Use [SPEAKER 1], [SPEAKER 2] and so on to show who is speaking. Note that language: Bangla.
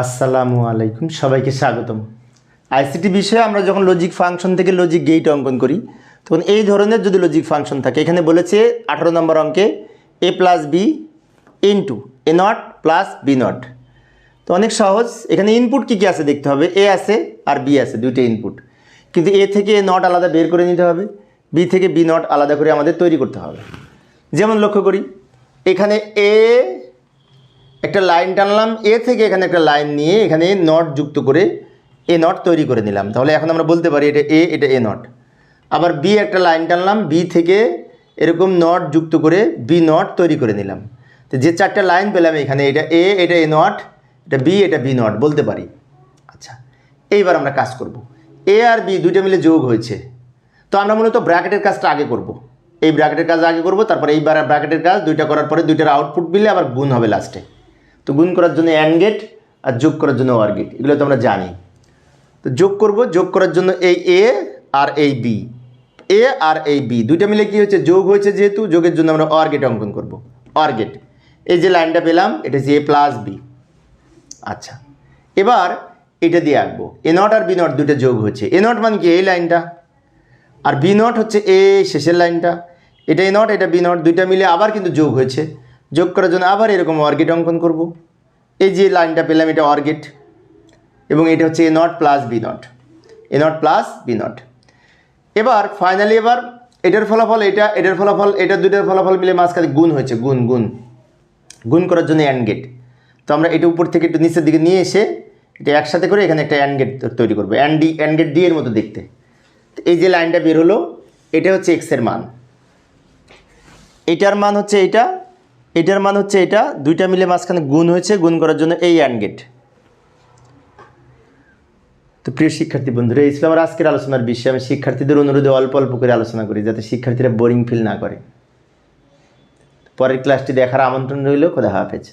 [SPEAKER 1] আসসালামু আলাইকুম, সবাইকে স্বাগতম। আইসিটি বিষয়ে আমরা যখন লজিক ফাংশন থেকে লজিক গেট অঙ্কন করি, তখন এই ধরনের যদি লজিক ফাংশন থাকে, এখানে বলেছে আঠারো নম্বর অঙ্কে A plus B into A not plus B not তো অনেক সহজ, এখানে ইনপুট কী কী আছে দেখতে হবে? এ আছে আর বি আছে, দুইটা ইনপুট কিন্তু এ থেকে এ নট আলাদা বের করে নিতে হবে বি থেকে বি নট আলাদা করে আমাদের তৈরি করতে হবে। যেমন লক্ষ্য করি, এখানে এ একটা লাইন টানলাম, এ থেকে এখানে একটা লাইন নিয়ে এখানে নট যুক্ত করে এ নট তৈরি করে নিলাম। তাহলে এখন আমরা বলতে পারি এটা এ এটা এ নট আবার বি একটা লাইন টানলাম, বি থেকে এরকম নট যুক্ত করে বি নট তৈরি করে নিলাম। তো যে চারটা লাইন পেলাম এখানে, এটা এ এটা এ নট এটা বি এটা বি নট বলতে পারি। আচ্ছা এইবার আমরা কাজ করব। এ আর বি দুইটা মিলে যোগ হয়েছে। তো আমরা মূলত ব্র্যাকেটের কাজটা আগে করব। এই ব্র্যাকেটের কাজ আগে করব, তারপরে এইবার ব্র্যাকেটের কাজ, দুইটা করার পরে দুইটার আউটপুট মিলে আবার গুণ হবে লাস্টে তো গুণ করার জন্য অ্যান্ড গেট আর যোগ করার জন্য ওয়ার গেট এগুলো তো আমরা জানি। তো যোগ করব, যোগ করার জন্য এই এ আর এই বি এ আর এই বি দুইটা মিলে কি হচ্ছে যোগ হয়েছে যেহেতু, যোগের জন্য আমরা অর গেট অঙ্কন করব। অর গেট এই যে লাইনটা পেলাম, এটা হচ্ছে এ প্লাস বি আচ্ছা এবার এটা দিয়ে আঁকবো। এ নট আর বি নট দুটো যোগ হচ্ছে এ নট মানে কি? এই লাইনটা। আর বি নট হচ্ছে এ শেষের লাইনটা। এটা এ নট, এটা বি নট, দুইটা মিলে আবার কিন্তু যোগ হয়েছে। যোগ করার জন্য আবার এরকম অর্গেট অঙ্কন করব। এই যে লাইনটা পেলাম, এটা অর্গেট। এবং এটা হচ্ছে A not plus B not. A not plus B not. এবার, ফাইনালি এবার, এটার ফলাফল এটা, এটার ফলাফল এটা, দুইটার ফলাফল মিলে মাঝখানে গুণ হয়েছে, গুণ গুণ। গুণ করার জন্য অ্যান্ড গেট। তো আমরা এটা উপর থেকে একটু নিচের দিকে নিয়ে এসে এটা একসাথে করে এখানে একটা অ্যান্ড গেট তৈরি করব। And D, and gate D এর মতো দেখতে। এই যে লাইনটা বের হলো, এটা হচ্ছে এক্সের মান। এটার মান হচ্ছে এটা এটার মান হচ্ছে এটা, দুইটা মিলে মাঝখানে গুণ হয়েছে, গুণ করার জন্য এই অ্যান্ড গেট তো প্রিয় শিক্ষার্থী বন্ধুরা, এই ছিল আমার আজকের আলোচনার বিষয়ে। আমি শিক্ষার্থীদের অনুরোধে অল্প অল্প করে আলোচনা করি, যাতে শিক্ষার্থীরা বোরিং ফিল না করে। পরের ক্লাসটি দেখার আমন্ত্রণ রইল কোথা হাফেজ।